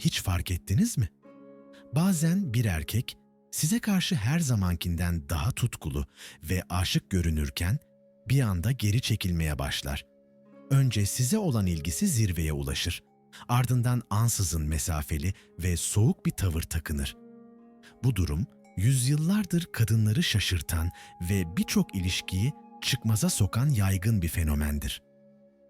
Hiç fark ettiniz mi? Bazen bir erkek size karşı her zamankinden daha tutkulu ve aşık görünürken bir anda geri çekilmeye başlar. Önce size olan ilgisi zirveye ulaşır. Ardından ansızın mesafeli ve soğuk bir tavır takınır. Bu durum yüzyıllardır kadınları şaşırtan ve birçok ilişkiyi çıkmaza sokan yaygın bir fenomendir.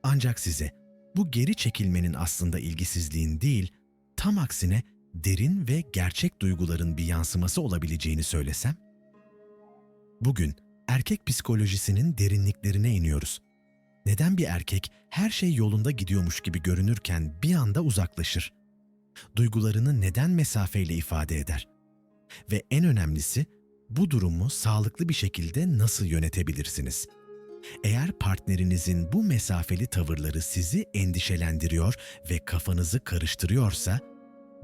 Ancak size bu geri çekilmenin aslında ilgisizliğin değil, tam aksine derin ve gerçek duyguların bir yansıması olabileceğini söylesem? Bugün erkek psikolojisinin derinliklerine iniyoruz. Neden bir erkek her şey yolunda gidiyormuş gibi görünürken bir anda uzaklaşır? Duygularını neden mesafeyle ifade eder? Ve en önemlisi bu durumu sağlıklı bir şekilde nasıl yönetebilirsiniz? Eğer partnerinizin bu mesafeli tavırları sizi endişelendiriyor ve kafanızı karıştırıyorsa,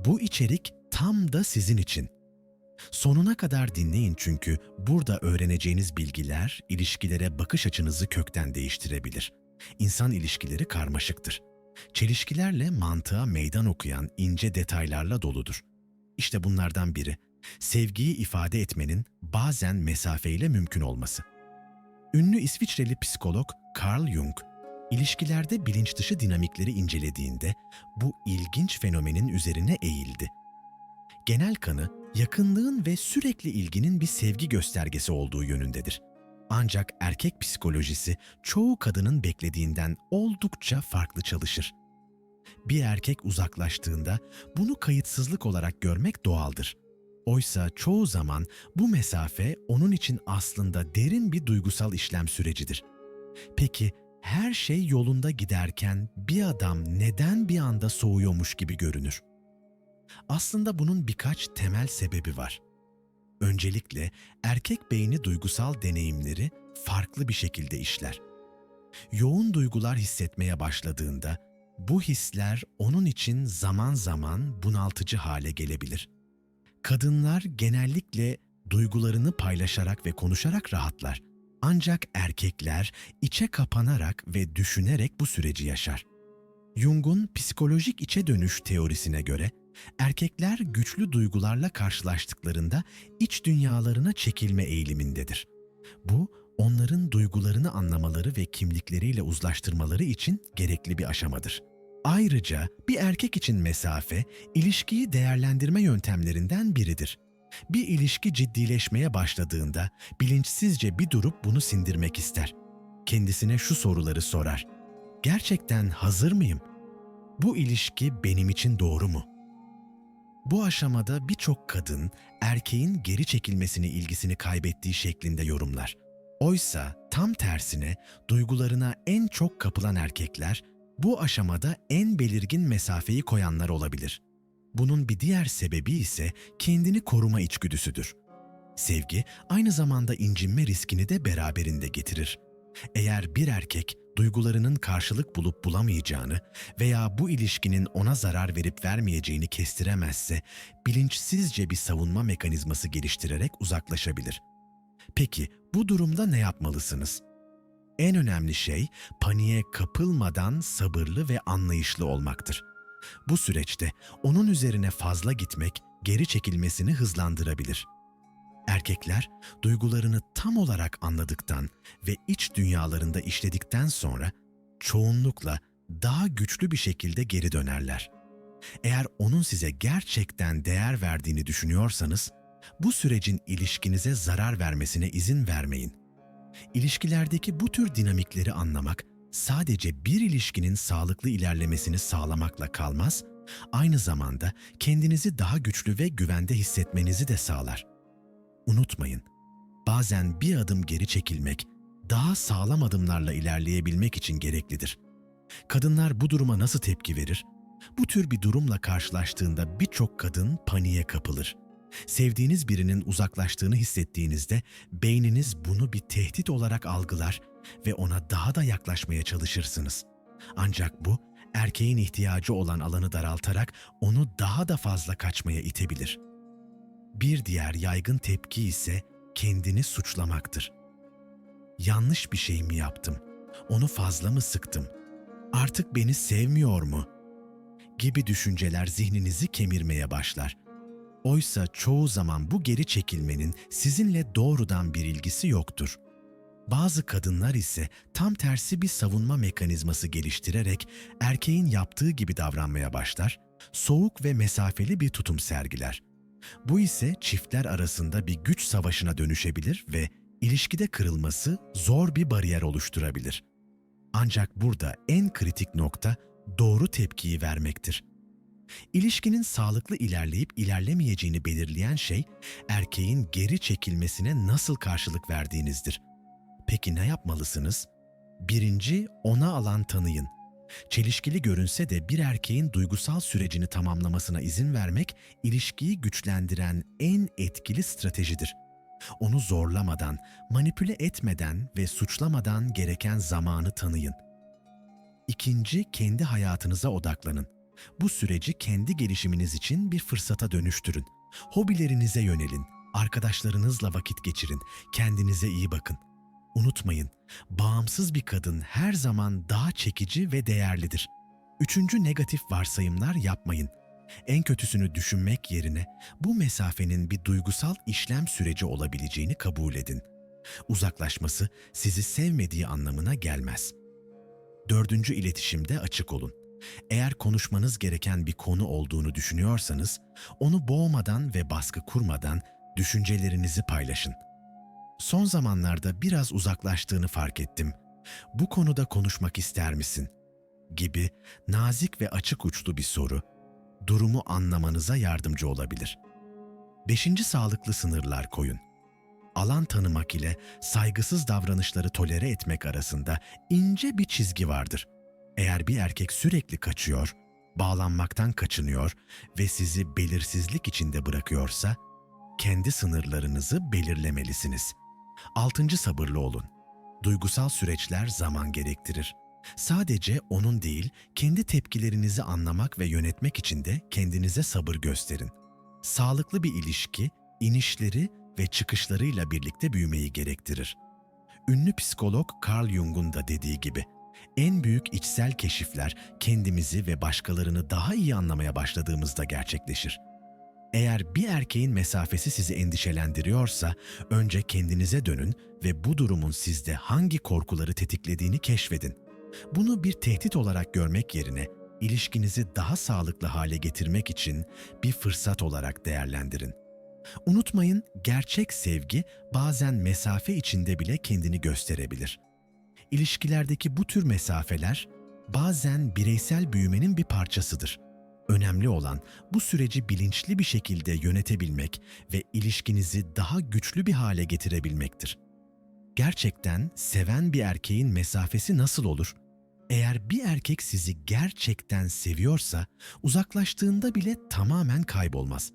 bu içerik tam da sizin için. Sonuna kadar dinleyin çünkü burada öğreneceğiniz bilgiler ilişkilere bakış açınızı kökten değiştirebilir. İnsan ilişkileri karmaşıktır. Çelişkilerle mantığa meydan okuyan ince detaylarla doludur. İşte bunlardan biri, sevgiyi ifade etmenin bazen mesafeyle mümkün olması. Ünlü İsviçreli psikolog Carl Jung, ilişkilerde bilinç dışı dinamikleri incelediğinde bu ilginç fenomenin üzerine eğildi. Genel kanı yakınlığın ve sürekli ilginin bir sevgi göstergesi olduğu yönündedir. Ancak erkek psikolojisi çoğu kadının beklediğinden oldukça farklı çalışır. Bir erkek uzaklaştığında bunu kayıtsızlık olarak görmek doğaldır. Oysa çoğu zaman bu mesafe onun için aslında derin bir duygusal işlem sürecidir. Peki her şey yolunda giderken bir adam neden bir anda soğuyormuş gibi görünür? Aslında bunun birkaç temel sebebi var. Öncelikle erkek beyni duygusal deneyimleri farklı bir şekilde işler. Yoğun duygular hissetmeye başladığında bu hisler onun için zaman zaman bunaltıcı hale gelebilir. Kadınlar genellikle duygularını paylaşarak ve konuşarak rahatlar. Ancak erkekler içe kapanarak ve düşünerek bu süreci yaşar. Jung'un psikolojik içe dönüş teorisine göre erkekler güçlü duygularla karşılaştıklarında iç dünyalarına çekilme eğilimindedir. Bu onların duygularını anlamaları ve kimlikleriyle uzlaştırmaları için gerekli bir aşamadır. Ayrıca bir erkek için mesafe, ilişkiyi değerlendirme yöntemlerinden biridir. Bir ilişki ciddileşmeye başladığında bilinçsizce bir durup bunu sindirmek ister. Kendisine şu soruları sorar. Gerçekten hazır mıyım? Bu ilişki benim için doğru mu? Bu aşamada birçok kadın erkeğin geri çekilmesini ilgisini kaybettiği şeklinde yorumlar. Oysa tam tersine duygularına en çok kapılan erkekler bu aşamada en belirgin mesafeyi koyanlar olabilir. Bunun bir diğer sebebi ise kendini koruma içgüdüsüdür. Sevgi aynı zamanda incinme riskini de beraberinde getirir. Eğer bir erkek duygularının karşılık bulup bulamayacağını veya bu ilişkinin ona zarar verip vermeyeceğini kestiremezse bilinçsizce bir savunma mekanizması geliştirerek uzaklaşabilir. Peki bu durumda ne yapmalısınız? En önemli şey paniğe kapılmadan sabırlı ve anlayışlı olmaktır. Bu süreçte onun üzerine fazla gitmek geri çekilmesini hızlandırabilir. Erkekler duygularını tam olarak anladıktan ve iç dünyalarında işledikten sonra çoğunlukla daha güçlü bir şekilde geri dönerler. Eğer onun size gerçekten değer verdiğini düşünüyorsanız, bu sürecin ilişkinize zarar vermesine izin vermeyin. İlişkilerdeki bu tür dinamikleri anlamak sadece bir ilişkinin sağlıklı ilerlemesini sağlamakla kalmaz, aynı zamanda kendinizi daha güçlü ve güvende hissetmenizi de sağlar. Unutmayın, bazen bir adım geri çekilmek, daha sağlam adımlarla ilerleyebilmek için gereklidir. Kadınlar bu duruma nasıl tepki verir? Bu tür bir durumla karşılaştığında birçok kadın paniğe kapılır. Sevdiğiniz birinin uzaklaştığını hissettiğinizde beyniniz bunu bir tehdit olarak algılar ve ona daha da yaklaşmaya çalışırsınız. Ancak bu erkeğin ihtiyacı olan alanı daraltarak onu daha da fazla kaçmaya itebilir. Bir diğer yaygın tepki ise kendini suçlamaktır. Yanlış bir şey mi yaptım? Onu fazla mı sıktım? Artık beni sevmiyor mu? gibi düşünceler zihninizi kemirmeye başlar. Oysa çoğu zaman bu geri çekilmenin sizinle doğrudan bir ilgisi yoktur. Bazı kadınlar ise tam tersi bir savunma mekanizması geliştirerek erkeğin yaptığı gibi davranmaya başlar, soğuk ve mesafeli bir tutum sergiler. Bu ise çiftler arasında bir güç savaşına dönüşebilir ve ilişkide kırılması zor bir bariyer oluşturabilir. Ancak burada en kritik nokta doğru tepkiyi vermektir. İlişkinin sağlıklı ilerleyip ilerlemeyeceğini belirleyen şey erkeğin geri çekilmesine nasıl karşılık verdiğinizdir. Peki ne yapmalısınız? Birinci, ona alan tanıyın. Çelişkili görünse de bir erkeğin duygusal sürecini tamamlamasına izin vermek ilişkiyi güçlendiren en etkili stratejidir. Onu zorlamadan, manipüle etmeden ve suçlamadan gereken zamanı tanıyın. İkinci, kendi hayatınıza odaklanın. Bu süreci kendi gelişiminiz için bir fırsata dönüştürün. Hobilerinize yönelin, arkadaşlarınızla vakit geçirin, kendinize iyi bakın. Unutmayın, bağımsız bir kadın her zaman daha çekici ve değerlidir. Üçüncü negatif varsayımlar yapmayın. En kötüsünü düşünmek yerine bu mesafenin bir duygusal işlem süreci olabileceğini kabul edin. Uzaklaşması sizi sevmediği anlamına gelmez. Dördüncü iletişimde açık olun. Eğer konuşmanız gereken bir konu olduğunu düşünüyorsanız, onu boğmadan ve baskı kurmadan düşüncelerinizi paylaşın. Son zamanlarda biraz uzaklaştığını fark ettim. Bu konuda konuşmak ister misin? gibi nazik ve açık uçlu bir soru durumu anlamanıza yardımcı olabilir. Beşinci sağlıklı sınırlar koyun. Alan tanımak ile saygısız davranışları tolere etmek arasında ince bir çizgi vardır. Eğer bir erkek sürekli kaçıyor, bağlanmaktan kaçınıyor ve sizi belirsizlik içinde bırakıyorsa, kendi sınırlarınızı belirlemelisiniz. Altıncı sabırlı olun. Duygusal süreçler zaman gerektirir. Sadece onun değil, kendi tepkilerinizi anlamak ve yönetmek için de kendinize sabır gösterin. Sağlıklı bir ilişki, inişleri ve çıkışlarıyla birlikte büyümeyi gerektirir. Ünlü psikolog Carl Jung'un da dediği gibi, en büyük içsel keşifler kendimizi ve başkalarını daha iyi anlamaya başladığımızda gerçekleşir. Eğer bir erkeğin mesafesi sizi endişelendiriyorsa, önce kendinize dönün ve bu durumun sizde hangi korkuları tetiklediğini keşfedin. Bunu bir tehdit olarak görmek yerine ilişkinizi daha sağlıklı hale getirmek için bir fırsat olarak değerlendirin. Unutmayın, gerçek sevgi bazen mesafe içinde bile kendini gösterebilir. İlişkilerdeki bu tür mesafeler bazen bireysel büyümenin bir parçasıdır. Önemli olan bu süreci bilinçli bir şekilde yönetebilmek ve ilişkinizi daha güçlü bir hale getirebilmektir. Gerçekten seven bir erkeğin mesafesi nasıl olur? Eğer bir erkek sizi gerçekten seviyorsa uzaklaştığında bile tamamen kaybolmaz.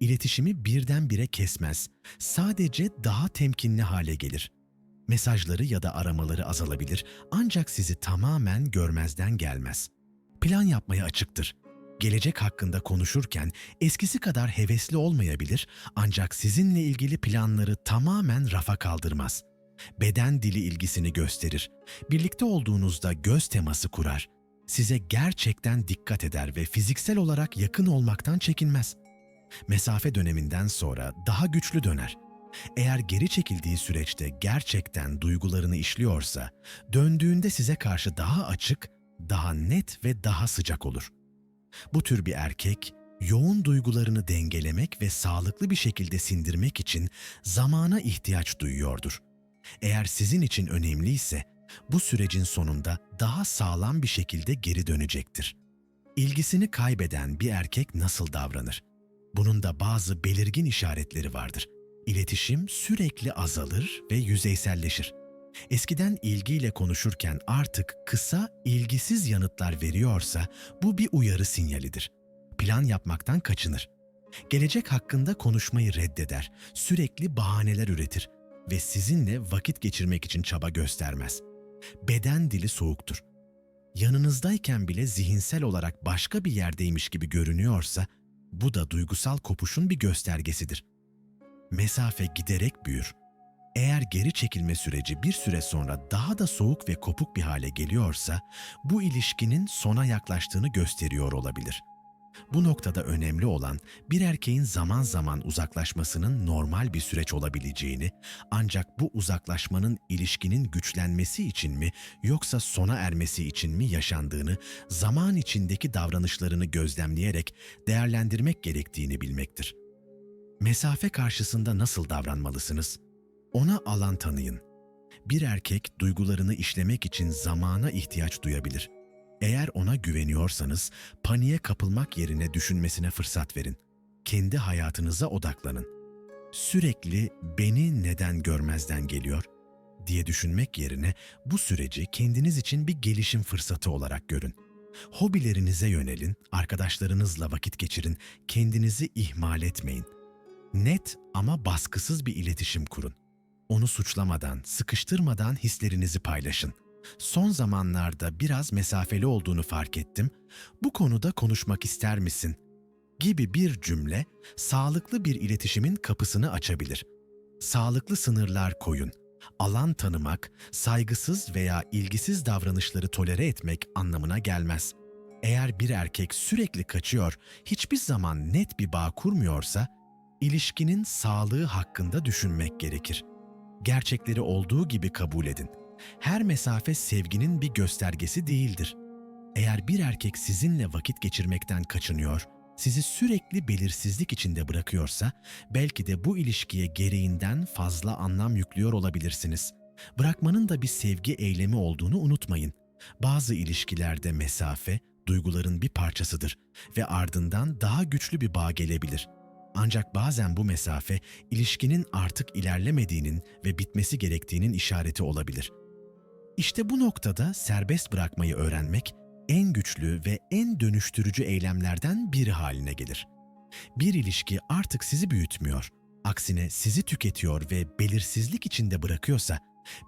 İletişimi birdenbire kesmez. Sadece daha temkinli hale gelir. Mesajları ya da aramaları azalabilir ancak sizi tamamen görmezden gelmez. Plan yapmaya açıktır. Gelecek hakkında konuşurken eskisi kadar hevesli olmayabilir ancak sizinle ilgili planları tamamen rafa kaldırmaz.'' beden dili ilgisini gösterir. Birlikte olduğunuzda göz teması kurar. Size gerçekten dikkat eder ve fiziksel olarak yakın olmaktan çekinmez. Mesafe döneminden sonra daha güçlü döner. Eğer geri çekildiği süreçte gerçekten duygularını işliyorsa, döndüğünde size karşı daha açık, daha net ve daha sıcak olur. Bu tür bir erkek, yoğun duygularını dengelemek ve sağlıklı bir şekilde sindirmek için zamana ihtiyaç duyuyordur. Eğer sizin için önemliyse bu sürecin sonunda daha sağlam bir şekilde geri dönecektir. İlgisini kaybeden bir erkek nasıl davranır? Bunun da bazı belirgin işaretleri vardır. İletişim sürekli azalır ve yüzeyselleşir. Eskiden ilgiyle konuşurken artık kısa, ilgisiz yanıtlar veriyorsa bu bir uyarı sinyalidir. Plan yapmaktan kaçınır. Gelecek hakkında konuşmayı reddeder, sürekli bahaneler üretir ve sizinle vakit geçirmek için çaba göstermez. Beden dili soğuktur. Yanınızdayken bile zihinsel olarak başka bir yerdeymiş gibi görünüyorsa bu da duygusal kopuşun bir göstergesidir. Mesafe giderek büyür. Eğer geri çekilme süreci bir süre sonra daha da soğuk ve kopuk bir hale geliyorsa, bu ilişkinin sona yaklaştığını gösteriyor olabilir. Bu noktada önemli olan bir erkeğin zaman zaman uzaklaşmasının normal bir süreç olabileceğini, ancak bu uzaklaşmanın ilişkinin güçlenmesi için mi yoksa sona ermesi için mi yaşandığını zaman içindeki davranışlarını gözlemleyerek değerlendirmek gerektiğini bilmektir. Mesafe karşısında nasıl davranmalısınız? Ona alan tanıyın. Bir erkek duygularını işlemek için zamana ihtiyaç duyabilir. Eğer ona güveniyorsanız paniğe kapılmak yerine düşünmesine fırsat verin. Kendi hayatınıza odaklanın. Sürekli beni neden görmezden geliyor diye düşünmek yerine bu süreci kendiniz için bir gelişim fırsatı olarak görün. Hobilerinize yönelin, arkadaşlarınızla vakit geçirin, kendinizi ihmal etmeyin. Net ama baskısız bir iletişim kurun. Onu suçlamadan, sıkıştırmadan hislerinizi paylaşın. Son zamanlarda biraz mesafeli olduğunu fark ettim. Bu konuda konuşmak ister misin? gibi bir cümle sağlıklı bir iletişimin kapısını açabilir. Sağlıklı sınırlar koyun. Alan tanımak, saygısız veya ilgisiz davranışları tolere etmek anlamına gelmez. Eğer bir erkek sürekli kaçıyor, hiçbir zaman net bir bağ kurmuyorsa, ilişkinin sağlığı hakkında düşünmek gerekir. Gerçekleri olduğu gibi kabul edin. Her mesafe sevginin bir göstergesi değildir. Eğer bir erkek sizinle vakit geçirmekten kaçınıyor, sizi sürekli belirsizlik içinde bırakıyorsa, belki de bu ilişkiye gereğinden fazla anlam yüklüyor olabilirsiniz. Bırakmanın da bir sevgi eylemi olduğunu unutmayın. Bazı ilişkilerde mesafe, duyguların bir parçasıdır ve ardından daha güçlü bir bağ gelebilir. Ancak bazen bu mesafe ilişkinin artık ilerlemediğinin ve bitmesi gerektiğinin işareti olabilir. İşte bu noktada serbest bırakmayı öğrenmek en güçlü ve en dönüştürücü eylemlerden biri haline gelir. Bir ilişki artık sizi büyütmüyor, aksine sizi tüketiyor ve belirsizlik içinde bırakıyorsa,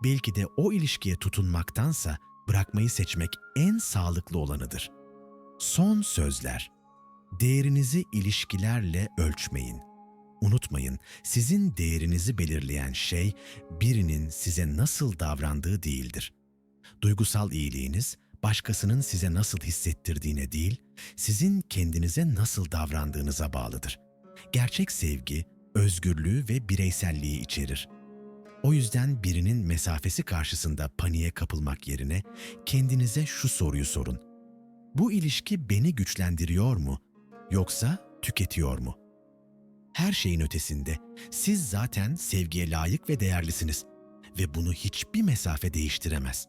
belki de o ilişkiye tutunmaktansa bırakmayı seçmek en sağlıklı olanıdır. Son sözler. Değerinizi ilişkilerle ölçmeyin. Unutmayın, sizin değerinizi belirleyen şey birinin size nasıl davrandığı değildir. Duygusal iyiliğiniz, başkasının size nasıl hissettirdiğine değil, sizin kendinize nasıl davrandığınıza bağlıdır. Gerçek sevgi, özgürlüğü ve bireyselliği içerir. O yüzden birinin mesafesi karşısında paniğe kapılmak yerine kendinize şu soruyu sorun. Bu ilişki beni güçlendiriyor mu yoksa tüketiyor mu? Her şeyin ötesinde siz zaten sevgiye layık ve değerlisiniz ve bunu hiçbir mesafe değiştiremez.